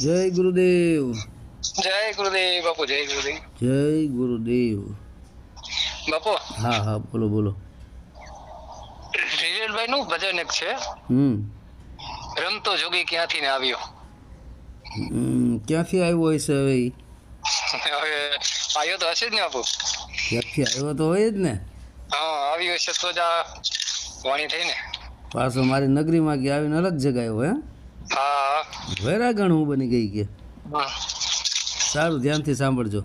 જય ગુરુદેવ. જય ગુરુદેવ બાપુ જય ગુરુદેવ. જય ગુરુદેવ. બાપુ? હા હા બોલો બોલો. હિરેનભાઈ નું ભજન એક છે. હમ. રમતો જોગી ક્યાંથી ને આવ્યો ક્યાંથી આવ્યો હશે હવે હવે આવ્યો તો હશે જ ને બાપુ? ક્યાંથી આવ્યો તો હોય જ ને? હા આવ્યો હશે તો જ આ વાણી થઈ ને પાછો મારી નગરીમાં કે આવીને અલગ જગ્યાએ હોય હા? વૈરાગણ હું બની ગઈ કે? હા. સારું ધ્યાનથી સાંભળજો.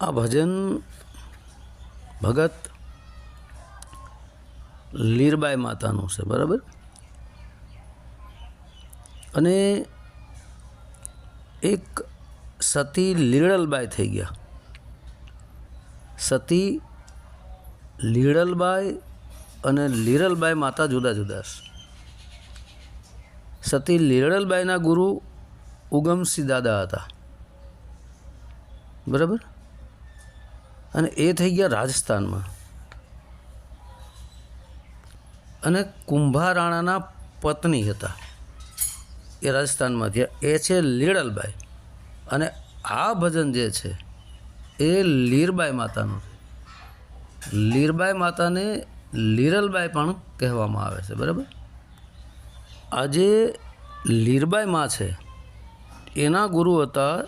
આ ભજન ભગત લીરબાઈ માતાનું છે બરાબર? અને એક સતી લીડલબાઈ થઈ ગયા. સતી લીડલબાઈ અને લીરલબાઈ માતા જુદા જુદા છે. સતી લીરલબાઈના ગુરુ ઉગમસિંહ દાદા હતા. બરાબર? અને એ થઈ ગયા રાજસ્થાનમાં. અને કુંભારાણાના પત્ની હતા. એ રાજસ્થાનમાં થયા. એ છે લીળલબાઈ અને આ ભજન જે છે, એ લીરબાઈ માતાનું. લીરબાઈ માતાને લીરલબાઈ પણ કહેવામાં આવે છે. બરાબર? આજે લીરબાઈ માં છે. એના ગુરુ હતા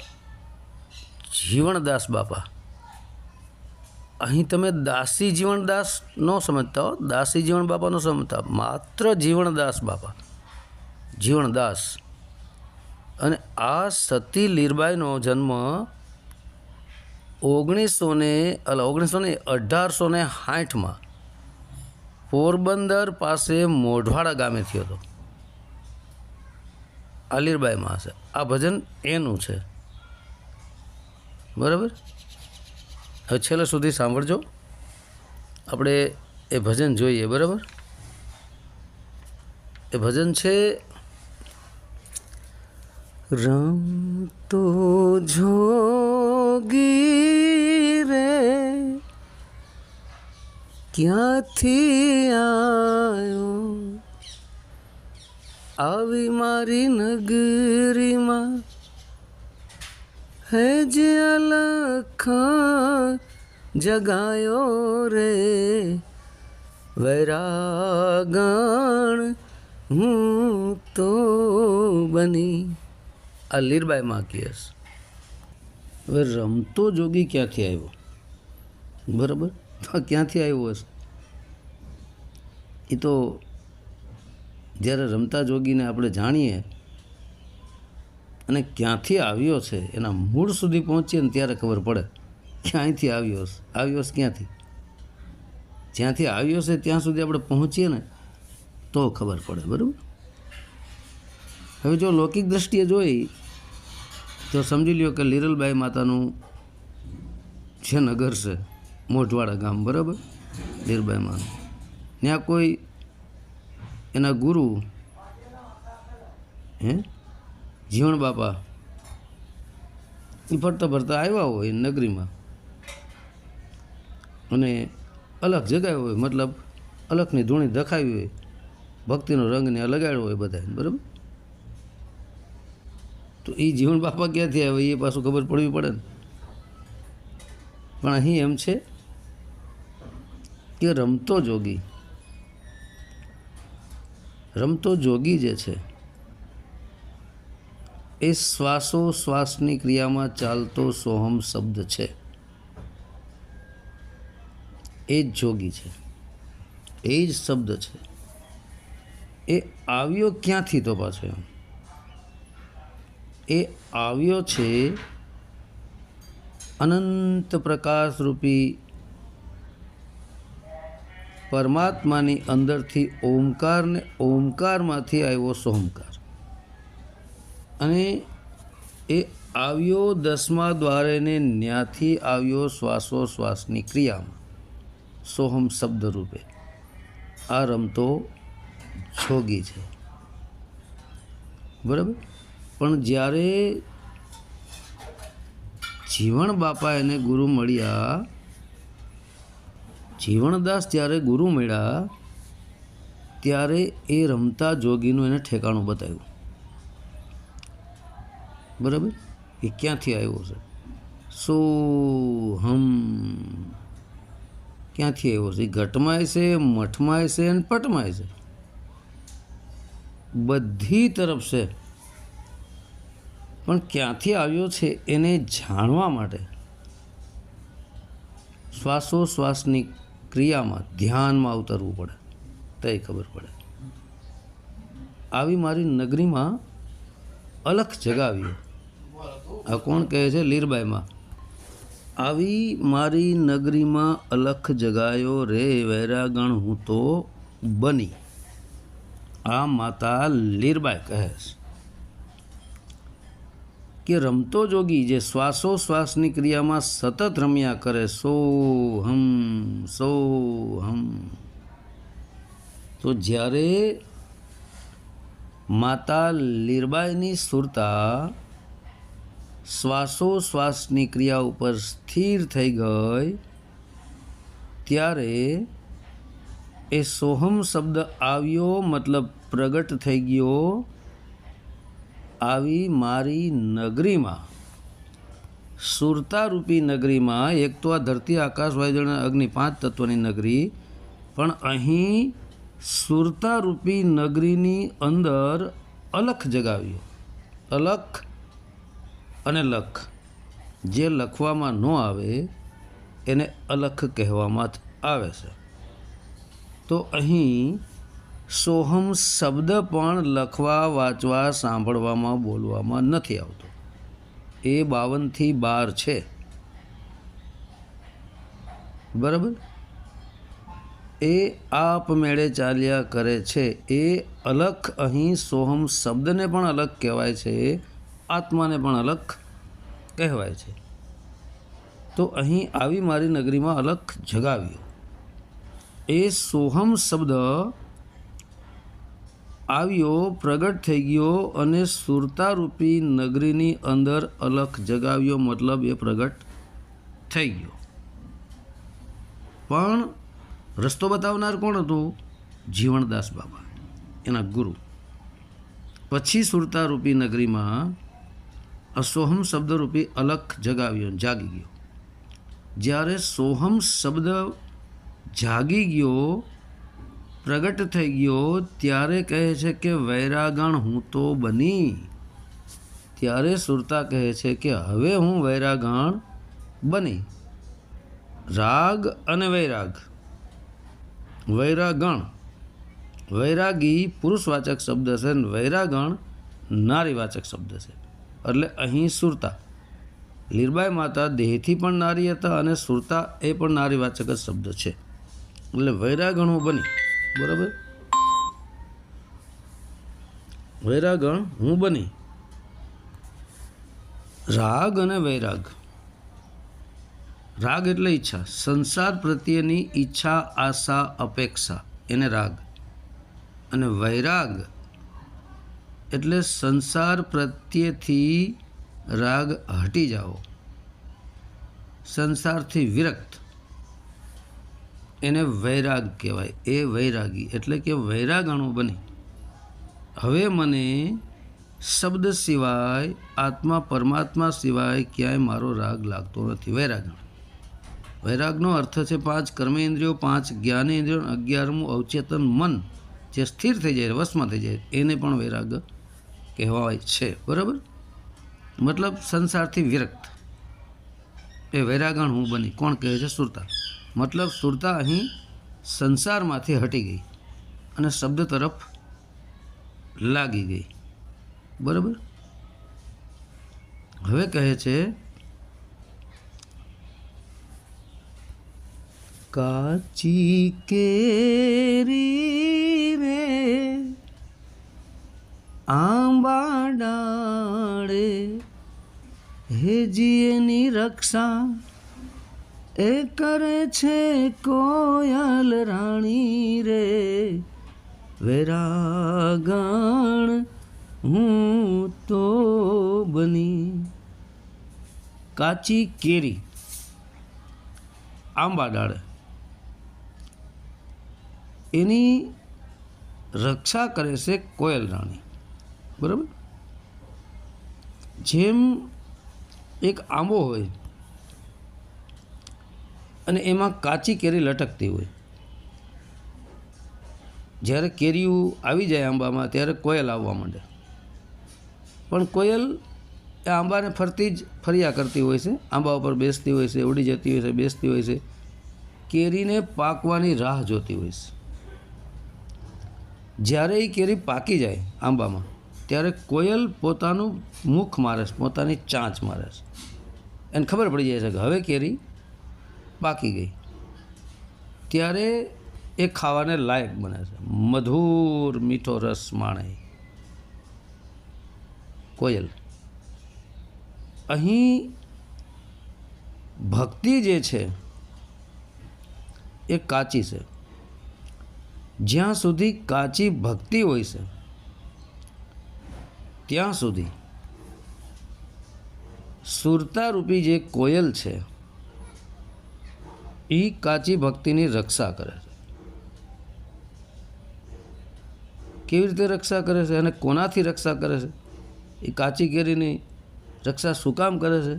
જીવણદાસ બાપા. અહીં તમે દાસી જીવણદાસ ન સમજતા હો. દાસી જીવણ બાપા ન સમજતા. માત્ર જીવણદાસ બાપા. જીવણદાસ. અને આ સતી લીરબાઈનો જન્મ ઓગણીસો ને અલ, ઓગણીસો ને અઢારસો ને સાઠમાં પોરબંદર પાસે મોઢવાડા ગામે થયો હતો. આ હશે. આ ભજન એનું છે. બરાબર? હવે છેલ્લે સુધી સાંભળજો. આપણે એ ભજન જોઈએ, બરાબર? એ ભજન છે રમતો જોગી રે, ક્યાંથી આવ્યો આવી મારી નગરીમાં. હે જે જગાયો રે, વૈરાગણ હું તો બની. આ લીરબાઈ માકીયસ હવે રમતો જોગી ક્યાંથી આવ્યો? બરાબર? ક્યાંથી આવ્યો હશે? એ તો જ્યારે રમતા જોગીને આપણે જાણીએ અને ક્યાંથી આવ્યો છે, એના મૂળ સુધી પહોંચીએ ને ત્યારે ખબર પડે ક્યાંયથી આવ્યો છે આવ્યો છે ક્યાંથી? જ્યાંથી આવ્યો છે ત્યાં સુધી આપણે પહોંચીએ ને તો ખબર પડે, બરાબર? હવે જો લૌકિક દ્રષ્ટિએ જોઈ, તો સમજી લ્યો કે લીરલબાઈ માતાનું છે નગર છે, મોઢવાડા ગામ, બરાબર? લીરબાઈ માનું. ત્યાં કોઈ એના ગુરુ. હે? જીવણ બાપા. એ ફરતા ફરતા આવ્યા હોય નગરીમાં. અને અલગ જગાવ્યો હોય, મતલબ અલગની ધૂણી દખાવી હોય, ભક્તિનો રંગને લગાડ્યો હોય બધાને, બરાબર? તો એ જીવણ બાપા ક્યાંથી આવે એ પાછું ખબર પડવી પડે ને. પણ અહીં એમ છે કે રમતો જોગી. રમતો જોગી જે છે, એ શ્વાસો શ્વાસની ક્રિયામાં ચાલતો સોહમ શબ્દ છે. એ જ જોગી છે. એ જ શબ્દ છે. એ આવ્યો ક્યાંથી તો પાછો એમ? એ આવ્યો છે અનંત પ્રકાશરૂપી પરમાત્માની અંદરથી ઓમકારને ઓમકારમાંથી આવ્યો સોમકાર. અને એ આવ્યો દસમા દ્વારે ને ન્યાથી આવ્યો શ્વાસો શ્વાસની ક્રિયામાં. સોહમ શબ્દ રૂપે આ રમતો જોગી છે. બરાબર? પણ જ્યારે જીવણ બાપા એને ગુરુ મળ્યા જીવણદાસ જ્યારે ગુરુ મળ્યા, ત્યારે એ રમતા જોગીનું એને ઠેકાણું બતાવ્યું. બરાબર? એ ક્યાંથી આવ્યો છે? સો હમ. ક્યાંથી આવ્યો છે? ઘટમાં છે, મઠમાં છે અને પટમાં છે. બધી તરફ છે. પણ ક્યાંથી આવ્યો છે એને જાણવા માટે શ્વાસોશ્વાસની ક્રિયામાં ધ્યાનમાં ઉતરવું પડે. તો ખબર પડે. આવી મારી નગરીમાં અલખ જગાવ્યો આ કોણ કહે છે? લીરબાઈમાં. આવી મારી નગરીમાં અલખ જગાયો રે વૈરાગણ હું તો બની. આ માતા લીરબાઈ કહે છે. કે રમતો જોગી જે શ્વાસોશ્વાસની ક્રિયામાં સતત રમ્યા કરે, સો હમ સો હમ. તો જ્યારે માતા લીરબાઈની સુરતા શ્વાસોશ્વાસની ક્રિયા ઉપર સ્થિર થઈ ગઈ, ત્યારે એ સોહમ શબ્દ આવ્યો, મતલબ પ્રગટ થઈ ગયો આવી મારી નગરીમાં, સુરતારૂપી નગરીમાં, એક તો આ ધરતી આકાશ વાયુજળ અગ્નિ પાંચ તત્વની નગરી, પણ અહીં સુરતારૂપી નગરીની અંદર અલખ જગાવ્યો અલખ અને લખ. જે લખવામાં ન આવે, એને અલખ કહેવામાં આવે છે. તો અહીં સોહમ શબ્દ પણ લખવા, વાંચવા, સાંભળવામાં, બોલવામાં નથી આવતો. એ બાવનથી બાર છે. બરાબર? એ આપમેળે ચાલ્યા કરે છે. એ અલખ અહીં સોહમ શબ્દને પણ અલગ કહેવાય છે. આત્માને પણ અલગ કહેવાય છે. તો અહીં આવી મારી નગરીમાં અલખ જગાવ્યો. એ સોહમ શબ્દ આવ્યો, પ્રગટ થઈ ગયો અને સુરતારૂપી નગરીની અંદર અલખ જગાવ્યો, મતલબ એ પ્રગટ થઈ ગયો. પણ રસ્તો બતાવનાર કોણ હતું? જીવણદાસ બાબા, એના ગુરુ. પછી સુરતારૂપી નગરીમાં અસોહમ શબ્દરૂપી અલખ જગાવ્યો, જાગી ગયો. જ્યારે સોહમ શબ્દ જાગી ગયો પ્રગટ થઈ ગયો, ત્યારે કહે છે કે, વૈરાગણ હું તો બની. ત્યારે સુરતા કહે છે કે, હવે હું વૈરાગણ બની. રાગ અને વૈરાગ. વૈરાગણ. વૈરાગી પુરુષવાચક શબ્દ છે અને વૈરાગણ નારીવાચક શબ્દ છે. એટલે અહીં સુરતા. લીરબાઈ માતા દેહથી પણ નારી હતા અને સુરતા એ પણ નારીવાચક જ શબ્દ છે. એટલે વૈરાગણો બની. બરાબર? વૈરાગણ હું બની? રાગ અને વૈરાગ. રાગ એટલે ઈચ્છા. સંસાર પ્રત્યેની ઈચ્છા, આશા, અપેક્ષા. એને રાગ. અને વૈરાગ એટલે સંસાર પ્રત્યેથી રાગ હટી જાઓ. સંસારથી વિરક્ત. એને વૈરાગ કહેવાય. એ વૈરાગી એટલે કે વૈરાગણો બની. હવે મને શબ્દ સિવાય, આત્મા પરમાત્મા સિવાય ક્યાંય મારો રાગ લાગતો નથી. વૈરાગણ. વૈરાગનો અર્થ છે પાંચ કર્મેન્દ્રિયો, પાંચ જ્ઞાનેન્દ્રિયો અગિયારમું અવચેતન મન જે સ્થિર થઈ જાય, વશમાં થઈ જાય. એને પણ વૈરાગ કહેવાય છે. બરાબર? મતલબ સંસારથી વિરક્ત. એ વૈરાગણ હું બની. કોણ કહે છે? સુરતા. મતલબ સુરતા અહીં સંસારમાંથી હટી ગઈ અને શબ્દ તરફ લાગી ગઈ. બરાબર? હવે કહે છે, કાચી કેરી રે આંબા ડાળે હેજીએની રક્ષા એ કરે છે કોયલ રાણી રે. વેરાગણ હું તો બની. કાચી કેરી, આંબા ડાળે એની રક્ષા કરે છે કોયલ રાણી. બરાબર? જેમ એક આંબો હોય અને એમાં કાચી કેરી લટકતી હોય. જ્યારે કેરીઓ આવી જાય આંબામાં, ત્યારે કોયલ આવવા માંડે. પણ કોયલ એ આંબાને ફરતી જ ફર્યા કરતી હોય છે. આંબા ઉપર બેસતી હોય છે, ઉડી જતી હોય છે, બેસતી હોય છે. કેરીને પાકવાની રાહ જોતી હોય છે. જ્યારે એ કેરી પાકી જાય આંબામાં, ત્યારે કોયલ પોતાનું મુખ મારે છે, પોતાની ચાંચ મારે છે. એને ખબર પડી જાય છે કે હવે કેરી પાકી ગઈ. ત્યારે એ ખાવાને લાયક બને છે. મધુર મીઠો રસ માણે. કોયલ. અહીં ભક્તિ જે છે, એ કાચી છે. જ્યાં સુધી કાચી ભક્તિ હોય છે, ત્યાં સુધી સુરતારૂપી જે કોયલ છે એ કાચી ભક્તિની રક્ષા કરે છે. કેવી રીતે રક્ષા કરે છે અને કોનાથી રક્ષા કરે છે? એ કાચી કેરીની રક્ષા શું કામ કરે છે?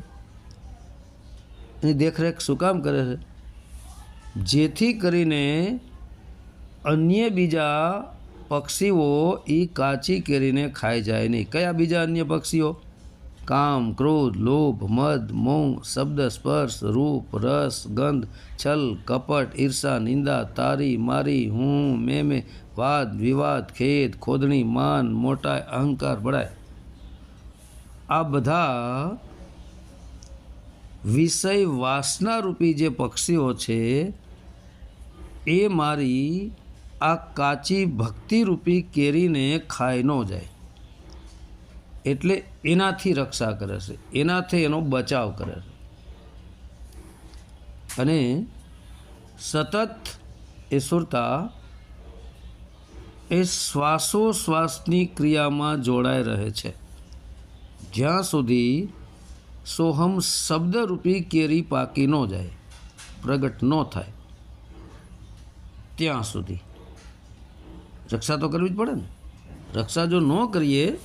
એની દેખરેખ શું કામ કરે છે? જેથી કરીને અન્ય બીજા પક્ષીઓ એ કાચી કેરીને ખાઈ જાય નહીં. કયા બીજા અન્ય પક્ષીઓ? કામ, ક્રોધ, લોભ, મદ, મોહ, શબ્દ, સ્પર્શ, રૂપ, રસ, ગંધ, છલ, કપટ, ઈર્ષા, નિંદા, તારી, મારી, હું, મેં મેં, વાદ, વિવાદ, ખેદ, ખોદણી, માન મોટાય અહંકાર બળાય આ બધા વિષય વાસનારૂપી જે પક્ષીઓ છે, એ મારી આ કાચી ભક્તિરૂપી કેરીને ખાઈ ન જાય. એટલે એનાથી રક્ષા કરે છે. એનાથી એનો બચાવ કરે છે. અને સતત એ સુરતા એ શ્વાસોશ્વાસની ક્રિયામાં જોડાઈ રહે છે. જ્યાં સુધી સોહમ શબ્દરૂપી કેરી પાકી ન જાય, પ્રગટ ન થાય, ત્યાં સુધી. રક્ષા તો કરવી જ પડે ને. રક્ષા જો ન કરીએ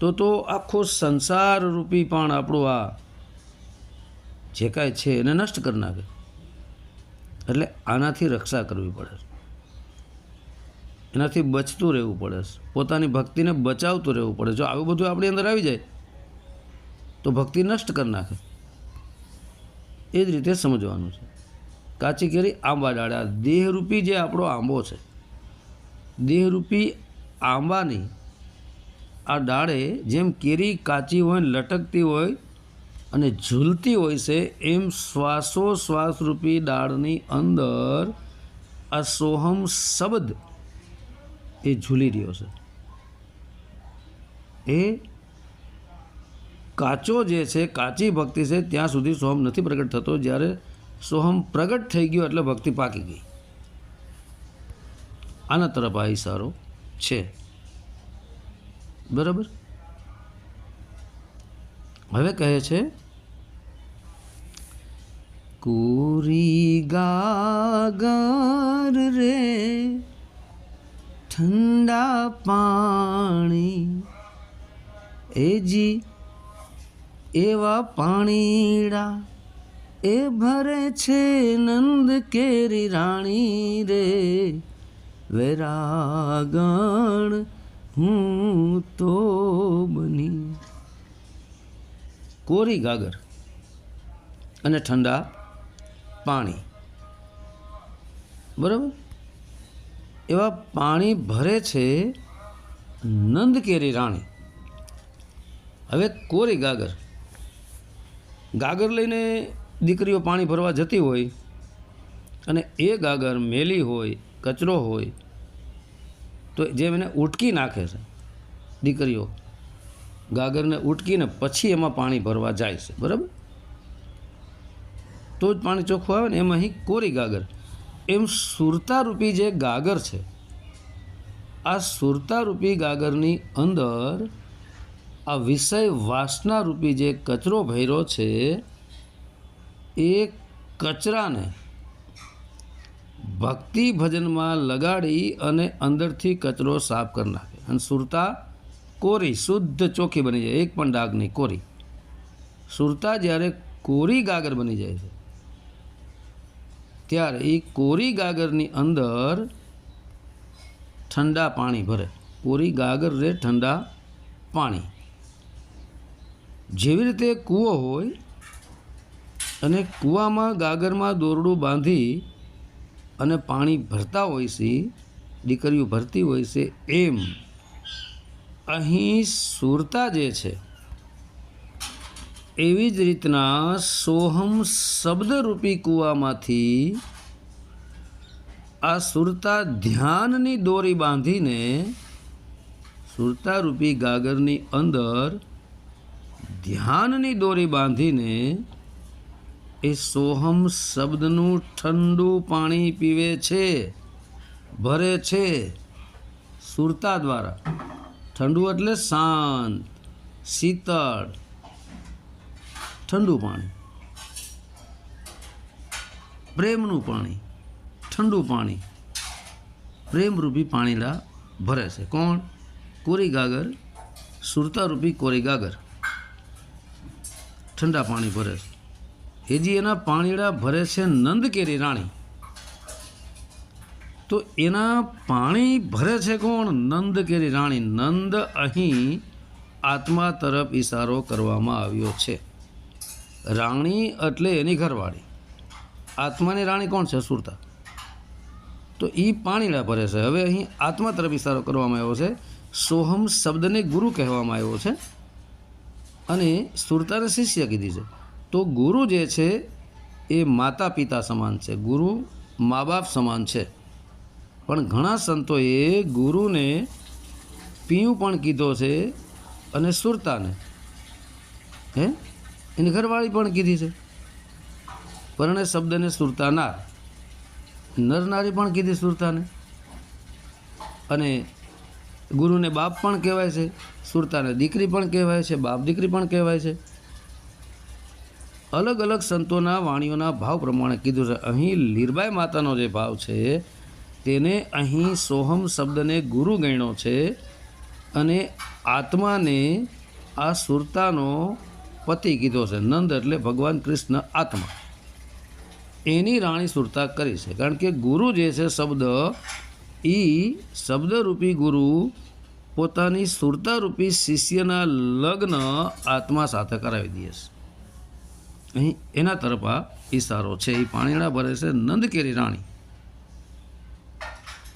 તો તો આખો સંસાર રૂપી પણ આપણું આ જે કાંઈ છે એને નષ્ટ કરી નાખે. એટલે આનાથી રક્ષા કરવી પડે એનાથી બચતું રહેવું પડે પોતાની ભક્તિને બચાવતું રહેવું પડે. જો આવું બધું આપણી અંદર આવી જાય, તો ભક્તિ નષ્ટ કરી નાખે. એ જ રીતે સમજવાનું છે. કાચી કેરી આંબા ડાળા દેહરૂપી જે આપણો આંબો છે, દેહરૂપી આંબાની આ ડાળે જેમ કેરી કાચી હોય લટકતી હોય અને ઝૂલતી હોય છે, એમ શ્વાસોશ્વાસરૂપી ડાળની અંદર આ સોહમ શબ્દ એ ઝૂલી રહ્યો છે. એ કાચો જે છે, કાચી ભક્તિ છે, ત્યાં સુધી સોહમ નથી પ્રગટ થતો. જ્યારે સોહમ પ્રગટ થઈ ગયો એટલે ભક્તિ પાકી ગઈ. આના તરફ આ ઇશારો છે. બરાબર? હવે કહે છે, કોરી ગાગર રે, ઠંડા પાણી. એજી એવા પાણીડા એ ભરે છે નંદ કેરી રાણી રે, વેરાગણ હું તો બની કોરી ગાગર અને ઠંડા પાણી. બરાબર? એવા પાણી ભરે છે નંદ કેરી રાણી. હવે કોરી ગાગર. ગાગર લઈને દીકરીઓ પાણી ભરવા જતી હોય અને એ ગાગર મેલી હોય, કચરો હોય તો જેમ એને ઉટકી નાખે છે, દીકરીઓ, ગાગરને ઉટકીને પછી એમાં પાણી ભરવા જાય છે, બરાબર? તો જ પાણી ચોખ્ખું આવે ને, એમાં અહીં કોરી ગાગર. એમ સુરતારૂપી જે ગાગર છે, આ સુરતારૂપી ગાગરની અંદર આ વિષય વાસનારૂપી જે કચરો ભર્યો છે, એ કચરાને ભક્તિ ભજનમાં લગાડી અને અંદરથી કચરો સાફ કરી નાખે. અને સુરતા કોરી, શુદ્ધ ચોખ્ખી બની જાય, એક પણ ડાઘ નહીં, કોરી. સુરતા જ્યારે કોરી ગાગર બની જાય છે, ત્યારે એ કોરી ગાગરની અંદર ઠંડા પાણી ભરે. કોરી ગાગર રે ઠંડા પાણી. જેવી રીતે કૂવો હોય, અને કૂવામાં ગાગરમાં દોરડું બાંધી અને પાણી ભરતા હોય છે, દીકરીઓ ભરતી હોય છે, એમ અહીં સુરતા જે છે, એવી જ રીતના સોહમ શબ્દરૂપી કૂવામાંથી આ સુરતા ધ્યાનની દોરી બાંધીને સુરતારૂપી ગાગરની અંદર ધ્યાનની દોરી બાંધીને એ સોહમ શબ્દનું ઠંડુ પાણી પીવે છે, ભરે છે સુરતા દ્વારા. ઠંડુ એટલે શાંત, શીતળ, ઠંડુ પાણી. પ્રેમનું પાણી, ઠંડુ પાણી. પ્રેમરૂપી પાણીલા ભરે છે. કોણ? કોરી ગાગર સુરતારૂપી કોરી ગાગર ઠંડા પાણી ભરે છે. હેજી એના પાણીડા ભરે છે નંદ કેરી રાણી. તો એના પાણી ભરે છે કોણ? નંદ કેરી રાણી. નંદ અહીં આત્મા તરફ ઇશારો કરવામાં આવ્યો છે. રાણી એટલે એની ઘરવાળી. આત્માની રાણી કોણ છે? સુરતા. તો એ પાણીડા ભરે છે. હવે અહીં આત્મા તરફ ઈશારો કરવામાં આવ્યો છે. સોહમ શબ્દને ગુરુ કહેવામાં આવ્યો છે. અને સુરતાને શિષ્ય કીધી છે. તો ગુરુ જે છે એ માતા પિતા સમાન છે. ગુરુ મા બાપ સમાન છે. પણ ઘણા સંતોએ ગુરુને પીયું પણ કીધો છે અને સુરતાને. હે? એની ઘરવાળી પણ કીધી છે. પરણે શબ્દને સુરતાના નરનારી પણ કીધી સુરતાને. અને ગુરુને બાપ પણ કહેવાય છે, સુરતાને દીકરી પણ કહેવાય છે, બાપ દીકરી પણ કહેવાય છે. અલગ અલગ સંતોના વાણીઓના ભાવ પ્રમાણે કીધું છે. અહીં લીરબાઈ માતાનો જે ભાવ છે, તેને અહીં સોહમ શબ્દને ગુરુ ગણ્યો છે અને આત્માને આ સુરતાનો પતિ કીધો છે. નંદ એટલે ભગવાન કૃષ્ણ આત્મા. એની રાણી સુરતા કરી છે. કારણ કે ગુરુ જે છે શબ્દ એ શબ્દરૂપી ગુરુ પોતાની સુરતારૂપી શિષ્યના લગ્ન આત્મા સાથે કરાવી દે છે. અહીં એના તરફ આ ઇશારો છે. એ પાણીના ભરે છે નંદકેરી રાણી.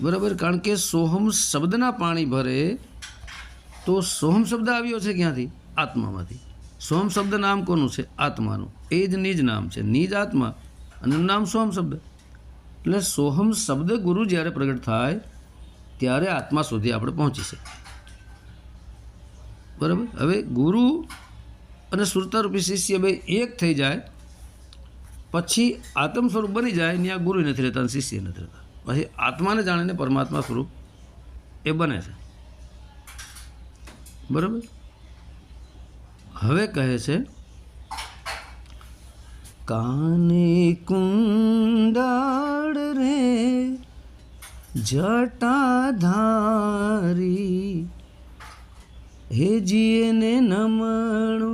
બરાબર? કારણ કે સોહમ શબ્દના પાણી ભરે તો સોહમ શબ્દ આવ્યો છે ક્યાંથી? આત્મામાંથી. સોહમ શબ્દ નામ કોનું છે? આત્માનું. એ જ નિજ નામ છે. નિજ આત્મા. અને નામ સોહમ શબ્દ. એટલે સોહમ શબ્દ ગુરુ જ્યારે પ્રગટ થાય, ત્યારે આત્મા સુધી આપણે પહોંચી શકીએ બરાબર? હવે ગુરુ અને સુરતારૂપી શિષ્ય બે એક થઈ જાય, પછી આત્મ સ્વરૂપ બની જાય ત્યાં ગુરુ નથી રહેતા અને શિષ્ય નથી રહેતા. પછી આત્માને જાણીને પરમાત્મા સ્વરૂપ એ બને છે. બરાબર? હવે કહે છે, કાને કુંડાળ રે જટાધારી, હે જીએને નમણો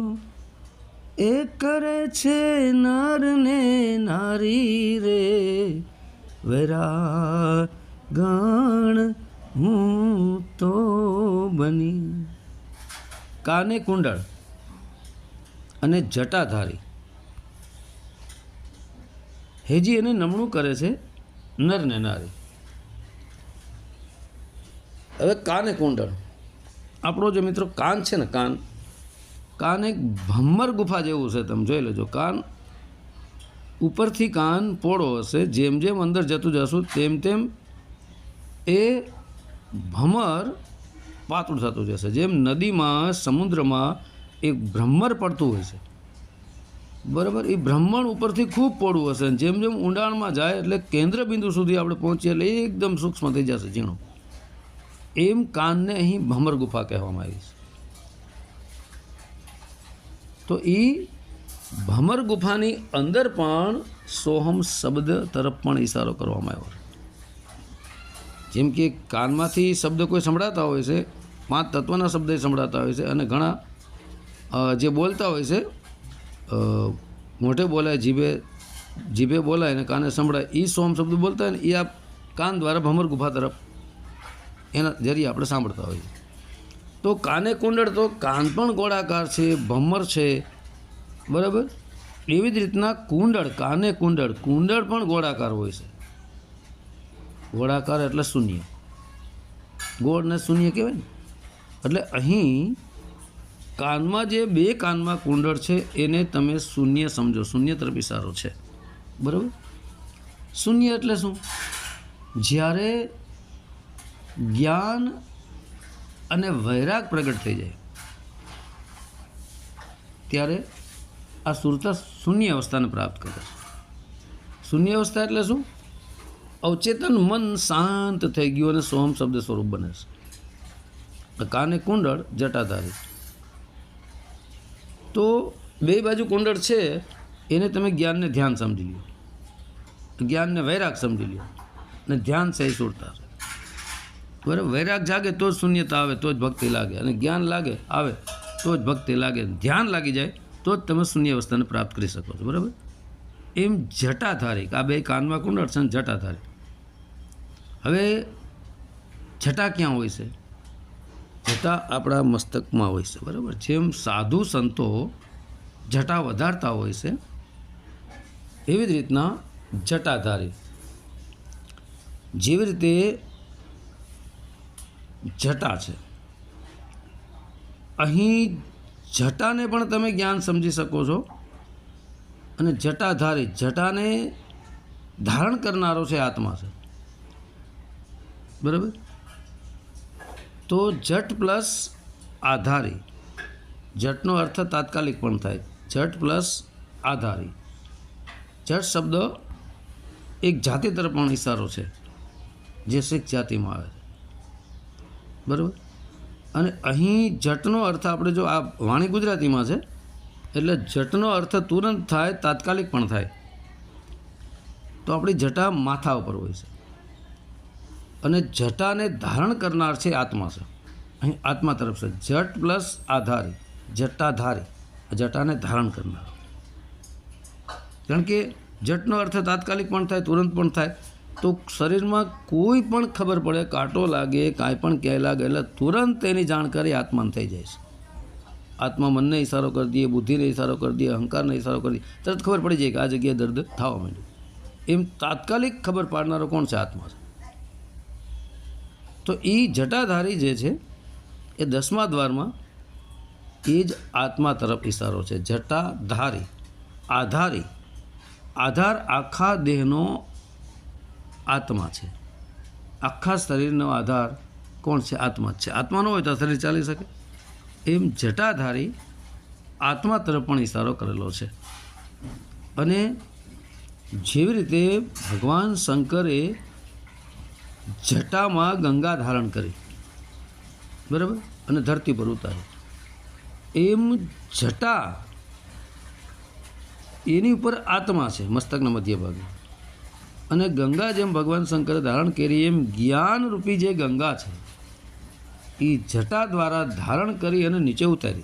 એ કરે છે નર ને નારી રે. વેરા ગણ હું તો બની. કાને કુંડળ અને જટાધારી. હેજી એને નમણું કરે છે નર ને નારી. હવે કાને કુંડળ? આપણો જે મિત્રો કાન છે ને કાન કાન એક ભમ્મર ગુફા જેવું છે તમે જોઈ લેજો. કાન ઉપરથી કાન પોળો હશે, જેમ જેમ અંદર જતું જશું, તેમ તેમ એ ભમર પાતળું થતું જશે. જેમ નદીમાં, સમુદ્રમાં એક ભ્રમર પડતું હોય છે. બરાબર? એ બ્રહ્મણ ઉપરથી ખૂબ પોળું હશે જેમ જેમ ઊંડાણમાં જાય એટલે કેન્દ્ર બિંદુ સુધી આપણે પહોંચીએ એટલે એકદમ સૂક્ષ્મ થઈ જશે ઝીણું. એમ કાનને અહીં ભમર ગુફા કહેવામાં આવી છે. તો એ ભમર ગુફાની અંદર પણ સોહમ શબ્દ તરફ પણ ઇશારો કરવામાં આવ્યો જેમ કે કાનમાંથી શબ્દ કોઈ સંભળાતા હોય છે પાંચ તત્વના શબ્દ સંભળાતા હોય છે અને ઘણા જે બોલતા હોય છે મોઢે બોલાય, જીભે જીભે બોલાય અને કાને સંભળાય એ સોમ શબ્દ બોલતા હોય ને એ આ કાન દ્વારા ભમર ગુફા તરફ એના જરીએ આપણે સાંભળતા હોઈએ તો કાને કુંડળ? તો કાન પણ ગોળાકાર છે, ભમર છે. બરાબર? એવી જ રીતના કુંડળ, કાને કુંડળ? કુંડળ પણ ગોળાકાર હોય છે. ગોળાકાર એટલે શૂન્ય. ગોળને શૂન્ય કહેવાય ને? એટલે અહીં કાનમાં જે બે કાનમાં કુંડળ છે, એને તમે શૂન્ય સમજો. શૂન્ય તરફ ઇશારો છે. બરાબર? શૂન્ય એટલે શું? જ્યારે જ્ઞાન અને વૈરાગ પ્રગટ થઈ જાય. ત્યારે આ સુરતા શૂન્ય અવસ્થાને પ્રાપ્ત કરે છે. શૂન્ય અવસ્થા એટલે શું? અવચેતન મન શાંત થઈ ગયું અને સોહમ શબ્દ સ્વરૂપ બને છે. કાને કુંડળ? જટાધારી. તો બે બાજુ કુંડળ છે, એને તમે જ્ઞાનને ધ્યાન સમજી લ્યો. જ્ઞાનને વૈરાગ સમજી લ્યો. અને ધ્યાન સહી સુરતા બરાબર? વૈરાગ જાગે તો જ શૂન્યતા આવે, તો જ ભક્તિ લાગે. અને જ્ઞાન લાગે, આવે, તો જ ભક્તિ લાગે. ધ્યાન લાગી જાય, તો જ તમે શૂન્ય અવસ્થાને પ્રાપ્ત કરી શકો છો. બરાબર? એમ જટાધારી આ બે કાનમાં કુંડળ છે જટાધારી. હવે જટા ક્યાં હોય છે? જટા આપણા મસ્તકમાં હોય છે. બરાબર? જેમ સાધુ સંતો જટા વધારતા હોય છે, એવી જ રીતના જટાધારી. જેવી રીતે જટા છે. અહીં જટાને પણ તમે જ્ઞાન સમજી શકો છો. અને જટાધારી, જટાને ધારણ કરનારો છે આત્મા છે. બરાબર? તો જટ પ્લસ આધારી. જટનો અર્થ તાત્કાલિક પણ થાય. જટ પ્લસ આધારી. જટ શબ્દ એક જાતિ તરફ પણ ઇશારો છે, જે શીખ જાતિમાં આવે છે. બરાબર? અને અહીં જટનો અર્થ આપણે જો આ વાણી ગુજરાતીમાં છે, એટલે જટનો અર્થ તુરંત થાય, તાત્કાલિક પણ થાય. તો આપણી જટા માથા ઉપર હોય છે. અને જટાને ધારણ કરનાર છે આત્મા છે. અહીં આત્મા તરફ છે. જટ પ્લસ આધારી. જટાધારી. જટાને ધારણ કરનાર. કારણ કે જટનો અર્થ તાત્કાલિક પણ થાય, તુરંત પણ થાય. તો શરીરમાં કોઈ પણ ખબર પડે, કાંટો લાગે, કાંઈ પણ ક્યાંય લાગે એટલે તુરંત એની જાણકારી આત્માને થઈ જાય છે. આત્મા મનને ઇશારો કરી દઈએ બુદ્ધિને ઇશારો કરી દઈએ અહંકારને ઇશારો કરી દઈએ તરત ખબર પડી જાય કે આ જગ્યાએ દર્દ થવા માંડ્યું. એમ તાત્કાલિક ખબર પાડનારો કોણ છે? આત્મા છે. તો એ જટાધારી જે છે, એ દસમા દ્વારમાં એ જ આત્મા તરફ ઇશારો છે. જટાધારી, આધારી, આધાર આખા દેહનો આત્મા છે. આખા શરીરનો આધાર કોણ છે? આત્મા છે. આત્મા ન હોય તો શરીર ચાલી શકે. એમ જટાધારી આત્મા તરફ પણ ઇશારો કરેલો છે. અને જેવી રીતે ભગવાન શંકરે જટામાં ગંગા ધારણ કરી, બરાબર? અને ધરતી પર ઉતારી. એમ જટા એની ઉપર આત્મા છે, મસ્તકના મધ્ય ભાગે અને ગંગા જેમ ભગવાન શંકરે ધારણ કરી, એમ જ્ઞાનરૂપી જે ગંગા છે, એ જટા દ્વારા ધારણ કરી અને નીચે ઉતારી.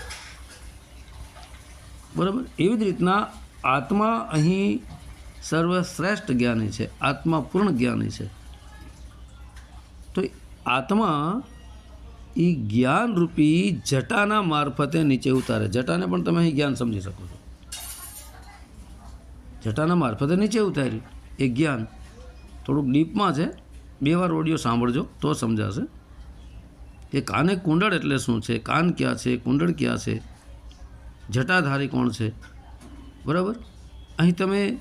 બરાબર? એવી જ રીતના આત્મા અહીં સર્વશ્રેષ્ઠ જ્ઞાની છે, આત્મા પૂર્ણ જ્ઞાની છે. તો આત્મા એ જ્ઞાનરૂપી જટાના મારફતે નીચે ઉતારે. જટાને પણ તમે અહીં જ્ઞાન સમજી શકો છો. જટાના મારફતે નીચે ઉતાર્યું એ જ્ઞાન. થોડુંક ડીપમાં છે. બે વાર ઓડિયો સાંભળજો, તો સમજાશે. કે કાને કુંડળ એટલે શું છે? કાન ક્યાં છે? કુંડળ ક્યાં છે? જટાધારી કોણ છે? બરાબર? અહીં તમે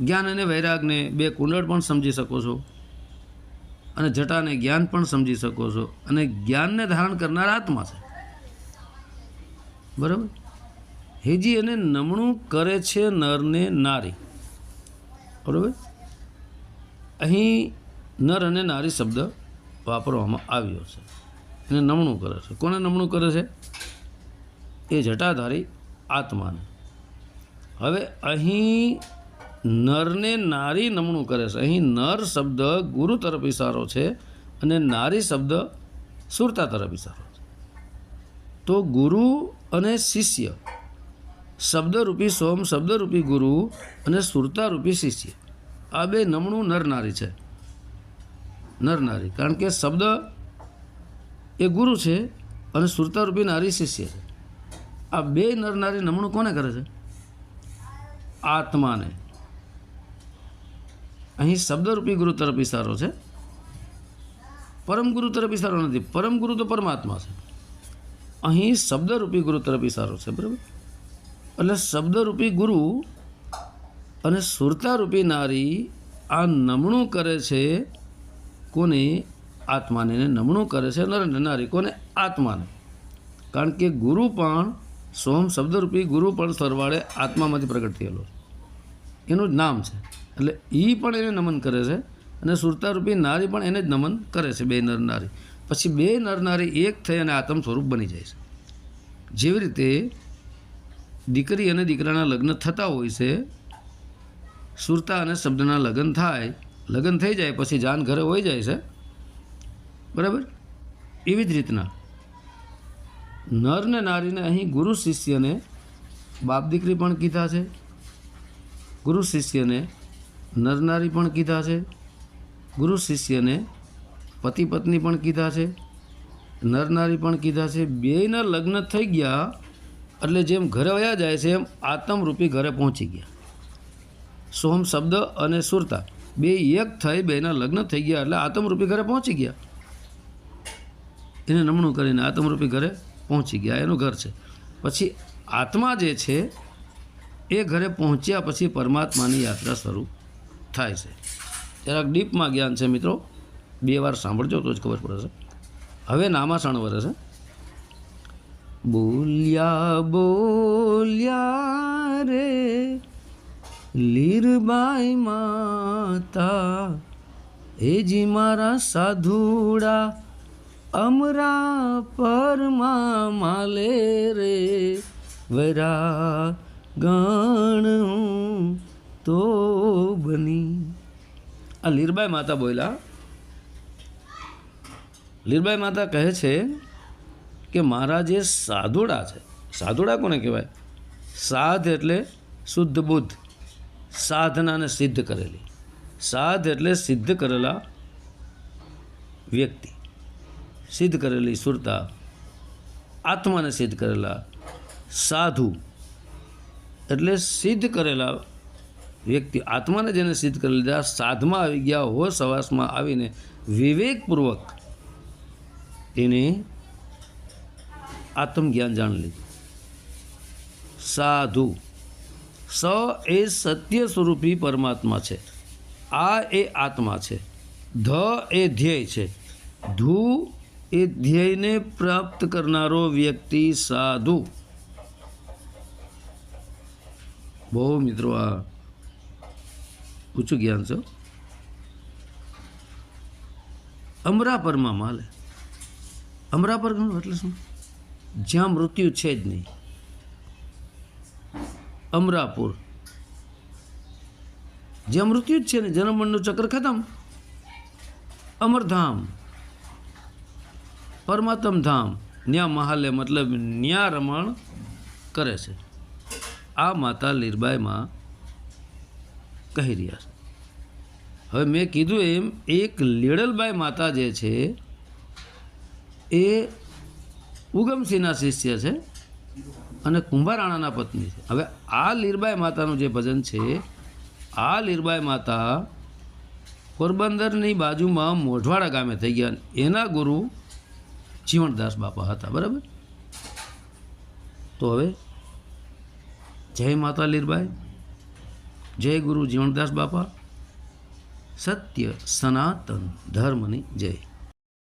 જ્ઞાન અને વૈરાગને બે કુંડળ પણ સમજી શકો છો. અને જટાને જ્ઞાન પણ સમજી શકો છો. અને જ્ઞાનને ધારણ કરનાર આત્મા છે. બરાબર? હેજી એને નમણું કરે છે નરને નારી. બરાબર? અહીં નર અને નારી શબ્દ વાપરવામાં આવ્યો છે. એને નમણું કરે છે. કોને નમણું કરે છે? એ જટાધારી આત્માને. હવે અહીં નરને નારી નમણું કરે છે. અહીં નર શબ્દ ગુરુ તરફ ઇશારો છે અને નારી શબ્દ સુરતા તરફ ઇશારો છે. તો ગુરુ અને શિષ્ય શબ્દરૂપી સોમ શબ્દરૂપી ગુરુ અને સુરતારૂપી શિષ્ય આ બે નમણું નરનારી છે. નરનારી કારણ કે શબ્દ એ ગુરુ છે અને સુરતારૂપી નારી શિષ્ય છે. આ બે નરનારી નમણું કોને કરે છે? આત્માને. અહીં શબ્દરૂપી ગુરુ તરફ ઇશારો છે. પરમ ગુરુ તરફ ઇશારો નથી. પરમ ગુરુ તો પરમાત્મા છે. અહીં શબ્દરૂપી ગુરુ તરફ ઇશારો છે. બરાબર? એટલે શબ્દરૂપી ગુરુ અને સુરતારૂપી નારી આ નમણું કરે છે, કોને? આત્માને. નમણું કરે છે નરેન્દ્ર નારી, કોને? આત્માને. કારણ કે ગુરુ પણ, સોમ શબ્દરૂપી ગુરુ પણ સરવાળે આત્મામાંથી પ્રગટ થયેલો એનું જ નામ છે. એટલે એ પણ એને નમન કરે છે અને સુરતારૂપી નારી પણ એને જ નમન કરે છે બે નર નારી. પછી બે નર નારી એક થઈ અને આત્મ સ્વરૂપ બની જાય છે. જેવી રીતે દીકરી અને દીકરાના લગ્ન થતા હોય છે સુરતા અને શબ્દના લગ્ન થાય, લગ્ન થઈ જાય, પછી જાન ઘરે હોઈ જાય છે. બરાબર? એવી જ રીતના. નર ને નારીને અહીં ગુરુ શિષ્યને બાપ દીકરી પણ કીધા છે. ગુરુ શિષ્યને નર નારી પણ કીધા છે. ગુરુ શિષ્યને પતિ પત્ની પણ કીધા છે. નર નારી પણ કીધા છે. બેયના લગ્ન થઈ ગયા, એટલે જેમ ઘરે વયા જાય છે, એમ આત્મરૂપી ઘરે પહોંચી ગયા. સોહમ શબ્દ અને સુરતા. બે એક થઈ, બેના લગ્ન થઈ ગયા એટલે આત્મરૂપી ઘરે પહોંચી ગયા. એને નમણું કરીને આત્મરૂપી ઘરે પહોંચી ગયા. એનું ઘર છે. પછી આત્મા જે છે, એ ઘરે પહોંચ્યા પછી પરમાત્માની યાત્રા શરૂ થાય છે. જરાક ડીપમાં જ્ઞાન છે મિત્રો. બે વાર સાંભળજો, તો જ ખબર પડશે હવે નામાસણ વરે છે. બોલ્યા બોલ્યા રે લીરબાઈ માતા એજી મારા સાધુડા, અમરા પરમા માલે રે, વરા ગણ હું તો બની. આ લીરબાઈ માતા બોલ્યા લીરબાઈ માતા કહે છે કે મારા જે સાધુડા છે, સાધુડા કોને કહેવાય? સાધ એટલે શુદ્ધ બુદ્ધ. સાધનાને સિદ્ધ કરેલી. સાધ એટલે સિદ્ધ કરેલા વ્યક્તિ. સિદ્ધ કરેલી સુરતા, આત્માને સિદ્ધ કરેલા સાધુ. એટલે સિદ્ધ કરેલા વ્યક્તિ, આત્માને જેને સિદ્ધ કરી લીધા સાધમાં આવી ગયા હોશ સવાસમાં આવીને વિવેકપૂર્વક એને આત્મજ્ઞાન જાણી લીધું. સાધુ. સ એ સત્ય સ્વરૂપી પરમાત્મા છે. આ એ આત્મા છે. ધ એ ધ્યેય છે. ધુ એ ધ્યેયને પ્રાપ્ત કરનારો વ્યક્તિ સાધુ. બહુ મિત્રો આ ઊંચું જ્ઞાન છો? અમરા પરમાં માલે. અમરા પર એટલે શું? જ્યાં મૃત્યુ છે જ નહીં. અમરાપુર. જ્યાં મૃત્યુ જ છે ને જન્મમરણનું ચક્ર ખતમ. અમરધામ. પરમાત્મ ધામ. ન્યા મહાલે મતલબ ન્યા રમણ કરે છે. આ માતા લીરબાઈમાં કહી રહ્યા છે. હવે મેં કીધું એમ, એક લીડલબાઈ માતા જે છે, એ ઉગમસિંહના શિષ્ય છે. અને કુંભારાણાના પત્ની છે. હવે આ લીરબાઈ માતાનું જે ભજન છે, આ લીરબાઈ માતા પોરબંદરની બાજુમાં મોઢવાડા ગામે થઈ ગયા એના ગુરુ જીવણદાસ બાપા હતા, બરાબર? તો હવે જય માતા લીરબાઈ, જય ગુરુ જીવણદાસ બાપા, સત્ય સનાતન ધર્મની જય.